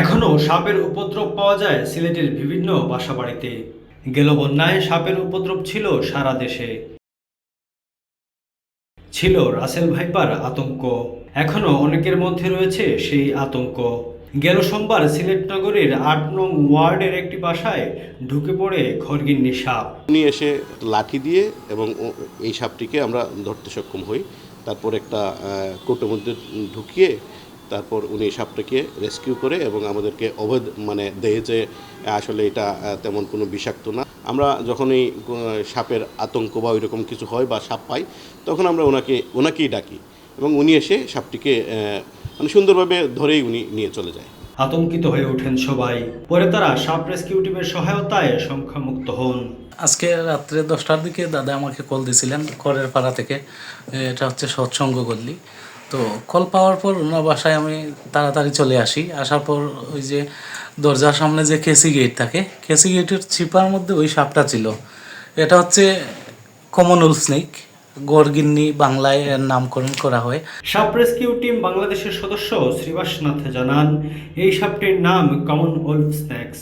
এখনও সাপের উপদ্রব পাওয়া যায় সিলেটের বিভিন্ন বাসাবাড়িতে। গেল বন্যায় সাপের উপদ্রব ছিল সারা দেশে। ছিল রাসেল ভাইপার আতঙ্ক। এখনও অনেকের মধ্যে রয়েছে সেই আতঙ্ক। গেল সোমবার সিলেট নগরীর আট নং ওয়ার্ডের একটি বাসায় ঢুকে পড়ে খড়গিন্নি সাপ। উনি এসে লাঠি দিয়ে এবং এই সাপটিকে আমরা ধরতে সক্ষম হই। তারপর একটা কোটোর মধ্যে ঢুকিয়ে তারপর উনি সাপটাকে রেস্কিউ করে এবং আমাদেরকে অবৈধ মানে দেয় যে আসলে এটা তেমন কোনো বিষাক্ত না। আমরা যখনই সাপের আতঙ্ক বা ওইরকম কিছু হয় বা সাপ পাই তখন আমরা ওনাকে ওনাকেই ডাকি এবং উনি এসে সাপটিকে মানে সুন্দরভাবে ধরেই উনি নিয়ে চলে যায়। আতঙ্কিত হয়ে ওঠেন সবাই। পরে তারা সাপ রেস্কিউ টিমের সহায়তায় সংখ্যামুক্ত হন। আজকে রাত্রে দশটার দিকে দাদা আমাকে কল দিয়েছিলেন করের পাড়া থেকে। এটা হচ্ছে সৎসঙ্গ গল্লি। তো কল পাওয়ার পর ওনার বাসায় আমি তাড়াতাড়ি চলে আসি। আসার পর ওই যে দরজার সামনে যে কেসি গেট থাকে, কেসি গেটের ছিপার মধ্যে ওই সাপটা ছিল। এটা হচ্ছে কমন স্নেক গড়গিন্নি বাংলায় এর নামকরণ করা হয়। সাপ রেস্কিউ টিম বাংলাদেশের সদস্য শ্রীবাসনাথ জানান, এই সাপটির নাম কমন ওল্ফ স্ন্যাক্স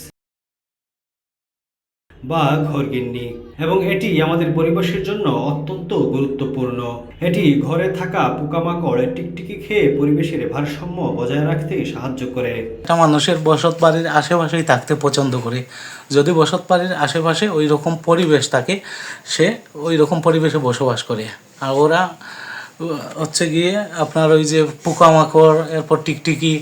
বা ঘরগিন্নি, এবং এটি আমাদের পরিবেশের জন্য অত্যন্ত গুরুত্বপূর্ণ। এটি ঘরে থাকা পোকামাকড় টিকটিকি খেয়ে পরিবেশের ভারসাম্য বজায় রাখতে সাহায্য করে। একটা মানুষের বসত বাড়ির আশেপাশেই থাকতে পছন্দ করে। যদি বসত বাড়ির আশেপাশে ওই রকম পরিবেশ থাকে, সে ওই রকম পরিবেশে বসবাস করে। আর ওরা হচ্ছে গিয়ে আপনার ওই যে পোকামাকড় এরপর টিকটিকি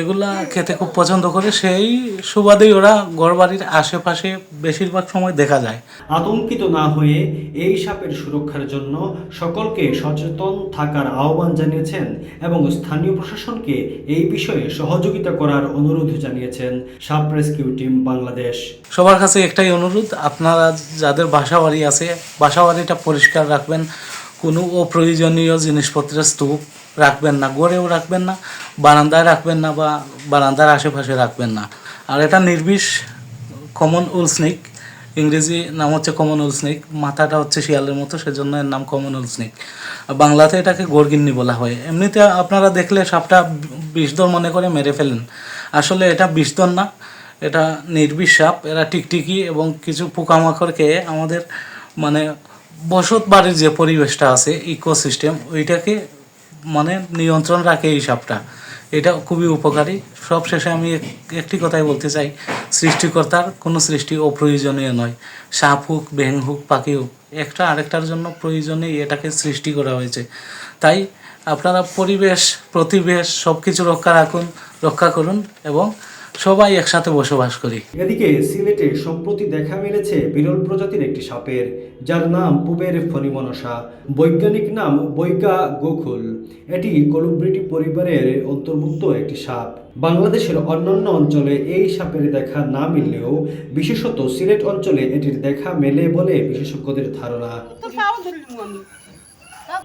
এগুলা খেতে খুব পছন্দ করে। সেই সুবাদেই ওরা ঘরবাড়ির আশেপাশে বেশিরভাগ সময় দেখা যায়। আতঙ্কিত না হয়ে এই সাপের সুরক্ষার জন্য সকলকে সচেতন থাকার আহ্বান জানিয়েছেন এবং স্থানীয় প্রশাসনকে এই বিষয়ে সহযোগিতা করার অনুরোধ জানিয়েছেন সাপ রেস্কিউ টিম বাংলাদেশ। সবার কাছে একটাই অনুরোধ আপনারা যাদের বাসা বাড়ি আছে বাসা বাড়িটা পরিষ্কার রাখবেন। কোনো অপ্রয়োজনীয় জিনিসপত্রের স্তূপ রাখবেন না, গড়েও রাখবেন না, বারান্দায় রাখবেন না বা বারান্দার আশেপাশে রাখবেন না। আর এটা নির্বিষ কমন উল স্নেক ইংরেজি নাম হচ্ছে কমন উল স্নেক মাথাটা হচ্ছে শিয়ালের মতো, সেজন্য এর নাম কমন উল স্নেক বাংলাতে এটাকে গড়গিন্নি বলা হয়। এমনিতে আপনারা দেখলে সাপটা বিষধর মনে করে মেরে ফেলেন। আসলে এটা বিষধর না, এটা নির্বিষ সাপ, এরা টিকটিকি এবং কিছু পোকামাকড় খেয়ে আমাদের মানে বসত বাড়ির যে পরিবেশটা আছে ইকোসিস্টেম ওইটাকে মানে নিয়ন্ত্রণ রাখে এই সাপটা এটা খুবই উপকারী। সব শেষে আমি এক- একটি কথাই বলতে চাই, সৃষ্টিকর্তার কোনো সৃষ্টি অপ্রয়োজনীয় নয়। সাপ হোক ব্যাং হোক, পাখি হোক, একটা আরেকটার জন্য প্রয়োজনে এটাকে সৃষ্টি করা হয়েছে। তাই আপনারা পরিবেশ, প্রতিবেশ সব কিছু রক্ষা রাখুন, রক্ষা করুন এবং সবাই একসাথে বসবাস করি। এদিকে সিলেটে সম্প্রতি দেখা মিলেছে বিরল প্রজাতির একটি সাপের যার নাম পুবের ফণিমনসা। বৈজ্ঞানিক নাম বৈগা গোকুল এটি কলুব্রিটি পরিবারের অন্তর্ভুক্ত একটি সাপ। বাংলাদেশের অন্যান্য অঞ্চলে এই সাপের দেখা না মিললেও বিশেষত সিলেট অঞ্চলে এটির দেখা মেলে বলে বিশেষজ্ঞদের ধারণা তো পাও ধরলাম আমি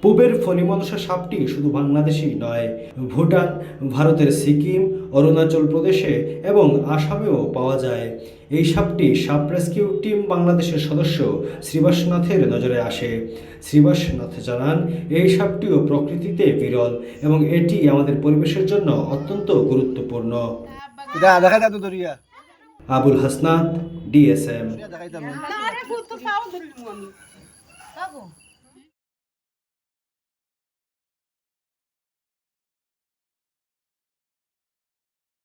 পূবের ফণিমনসা সাপটি শুধু বাংলাদেশেই নয় ভুটান ভারতের সিকিম অরুণাচল প্রদেশে এবং আসামেও পাওয়া যায়। এই সাপটি সাপ রেস্কিউ টিম বাংলাদেশের সদস্য শ্রীবাসনাথের নজরে আসে। শ্রীবাসনাথ জানান এই সাপটিও প্রকৃতিতে বিরল এবং এটি আমাদের পরিবেশের জন্য অত্যন্ত গুরুত্বপূর্ণ। আবুল হাসনাত ডিএসএম।